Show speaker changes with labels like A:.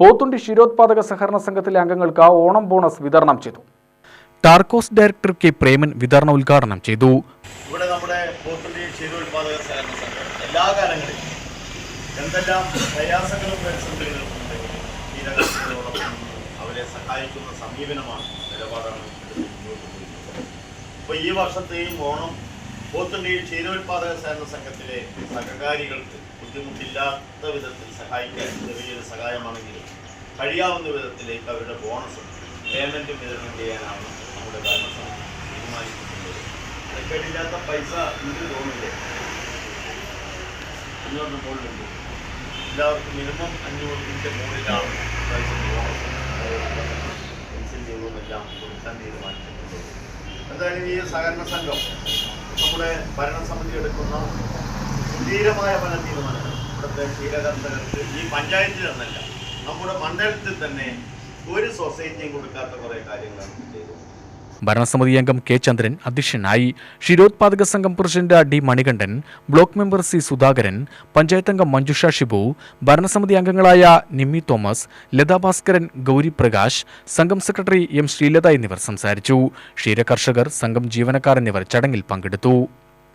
A: പോത്തുണ്ടി ക്ഷീരോത്പാദക സഹകരണ സംഘത്തിലെ അംഗങ്ങൾക്ക് ഓണം ബോണസ് വിതരണം ചെയ്തു. ടാർക്കോസ് ഡയറക്ടർ കെ പ്രേമൻ വിതരണ ഉദ്ഘാടനം ചെയ്തു.
B: ഇവിടെ നമ്മുടെ പോത്തുണ്ടി ക്ഷീരോത്പാദക സഹകരണ സംഘം എല്ലാ കാലങ്ങളിലും എന്തെല്ലാം പ്രയാസങ്ങളും പ്രതിസന്ധികളും ക്ഷീരകർഷകരോടൊപ്പം അവരെ സഹായിക്കുന്ന സമീപനമാണ് നിലപാടാണ് അപ്പോൾ ഈ വർഷത്തെയും ഓണം പോത്തുണ്ടി ക്ഷീരോത്പാദക സഹകരണ സംഘത്തിലെ സഹകാരികൾക്ക് ബുദ്ധിമുട്ടില്ലാത്ത വിധത്തിൽ സഹായിക്കാൻ ചെറിയൊരു സഹായമാണെങ്കിലും കഴിയാവുന്ന വിധത്തിലേക്ക് അവരുടെ ബോണസും പേയ്മെന്റും വിതരണം ചെയ്യാനാണ് നമ്മുടെ ഭരണസമിതി തീരുമാനിച്ചിട്ടുള്ളത്. അതിനില്ലാത്ത പൈസ എനിക്ക് തോന്നില്ലേ അഞ്ഞൂറിന് മുകളിലുണ്ട് എല്ലാവർക്കും മിനിമം അഞ്ഞൂറിന്റെ മുകളിലാണ് പൈസ ബോണസും. ഇൻസെന്റീവും എല്ലാം കൊടുക്കാൻ തീരുമാനിച്ചിട്ടുള്ളത്. എന്തായാലും ഈ സഹകരണ സംഘം നമ്മുടെ ഭരണസമിതി എടുക്കുന്ന സുധീരമായ പല തീരുമാനങ്ങൾ ഇവിടുത്തെ ക്ഷീരകർഷകർക്ക് ഈ പഞ്ചായത്തിൽ നിന്നല്ല. നമ്മുടെ മണ്ഡലത്തിൽ തന്നെ ഒരു സൊസൈറ്റിയും കൊടുക്കാത്ത കുറേ കാര്യങ്ങളാണ്
A: ഭരണസമിതി അംഗം കെ ചന്ദ്രൻ അധ്യക്ഷനായി ക്ഷീരോത്പാദക സംഘം president D Manikandan block member C Sudhakaran panchayat അംഗം മഞ്ജുഷ ഷിബു ഭരണസമിതി അംഗങ്ങളായ നിമ്മി തോമസ് ലതാ ഭാസ്കരൻ ഗൗരി പ്രകാശ് സംഘം സെക്രട്ടറി എം ശ്രീലത എന്നിവർ സംസാരിച്ചു. ക്ഷീരകർഷകർ സംഘം ജീവനക്കാർ എന്നിവർ ചടങ്ങിൽ പങ്കെടുത്തു.